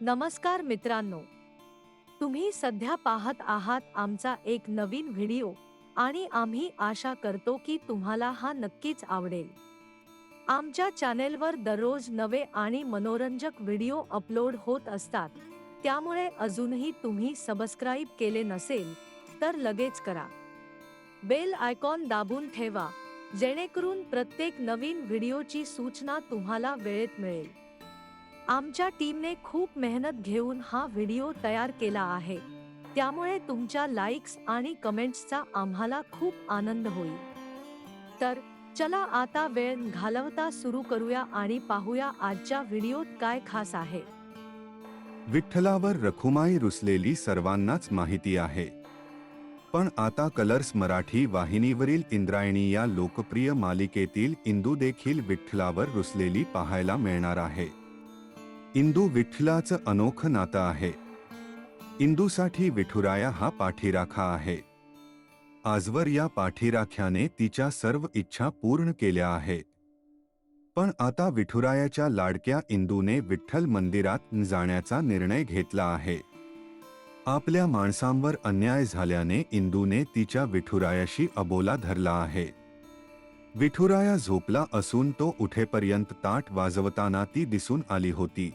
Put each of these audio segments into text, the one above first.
नमस्कार मित्रांनो. तुम्ही सध्या पाहत आहात आमचा एक नवीन व्हिडिओ आणि आम्ही आशा करतो की तुम्हाला हा नक्कीच आवडेल. आमच्या चॅनेलवर दररोज नवे आणि मनोरंजक व्हिडिओ अपलोड होत असतात. त्यामुळे अजूनही तुम्ही सबस्क्राईब केले नसेल तर लगेच करा. बेल आयकॉन दाबून ठेवा जेणेकरून प्रत्येक नवीन व्हिडिओची सूचना तुम्हाला वेळेत मिळेल. आमच्या टीमने खूप मेहनत घेऊन हा व्हिडिओ तयार केला आहे. त्यामुळे तुमच्या लाईक्स आणि कमेंट्सचा आम्हाला खूप आनंद होईल. तर चला आता वेळ घालवता सुरू करूया आणि पाहूया आजच्या व्हिडिओत काय खास आहे. विठ्ठलावर रखुमाई रुसलेली सर्वांनाच माहिती आहे. पण आता कलर्स मराठी वाहिनीवरील इंद्रायणी या लोकप्रिय मालिकेतील इंदू देखील विठ्ठलावर रुसलेली पाहायला मिळणार आहे. इंदू विठ्ठलाचं अनोखं नातं आहे. इंदूसाठी विठुराया हा पाठीराखा आहे. आजवर या पाठीराख्याने तिच्या सर्व इच्छा पूर्ण केल्या आहेत पण आता विठुरायाच्या लाडक्या इंदूने विठ्ठल मंदिरात जाण्याचा निर्णय घेतला आहे. आपल्या माणसांवर अन्याय झाल्याने इंदूने तिच्या विठुरायाशी अबोला धरला आहे. विठुराया झोपला असून तो उठेपर्यंत ताट वाजवताना ती दिसून आली होती.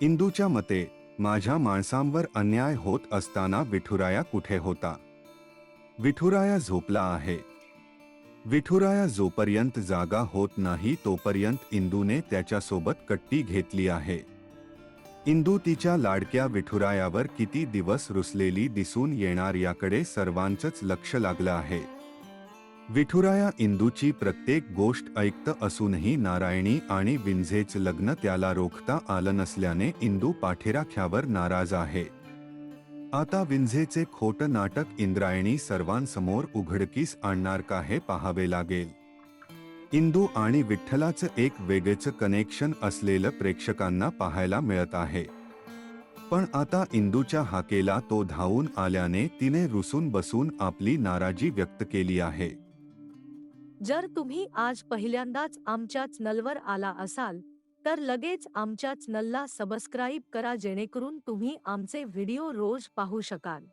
इंदूच्या मते माझ्या माणसांवर अन्याय होत असताना विठुराया कुठे होता? विठुराया झोपला आहे. विठुराया जोपर्यंत जागा होत नाही तोपर्यंत इंदूने त्याच्यासोबत कट्टी घेतली आहे. इंदू तिच्या लाडक्या विठुरायावर किती दिवस रुसलेली दिसून येणार याकडे सर्वांचंच लक्ष लागलं आहे. विठुराया इंदूची प्रत्येक गोष्ट ऐकत असूनही नारायणी आणि विंझेच लग्न त्याला रोखता आलं नसल्याने इंदू पाठीराख्यावर नाराज आहे. आता विंझेचे खोट नाटक इंद्रायणी सर्वांसमोर उघडकीस आणणार का हे पाहावे लागेल. इंदू आणि विठ्ठलाचं एक वेगळेच कनेक्शन असलेलं प्रेक्षकांना पाहायला मिळत आहे. पण आता इंदूच्या हाकेला तो धावून आल्याने तिने रुसून बसून आपली नाराजी व्यक्त केली आहे. जर तुम्ही आज पहिल्यांदाच आमच्या चॅनलवर आला असाल तर लगेच आमच्या चॅनलला सबस्क्राईब करा जेणेकरून तुम्ही आमचे व्हिडिओ रोज पाहू शकाल.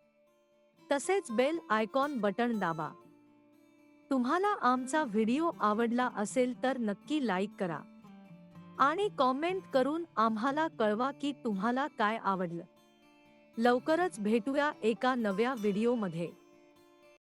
तसेच बेल आयकॉन बटन दाबा. तुम्हाला आमचा व्हिडिओ आवडला असेल तर नक्की लाईक करा. आणि कॉमेंट करून आम्हाला कळवा की तुम्हाला काय आवडलं. लवकरच भेटूया एका नव्या व्हिडिओमध्ये.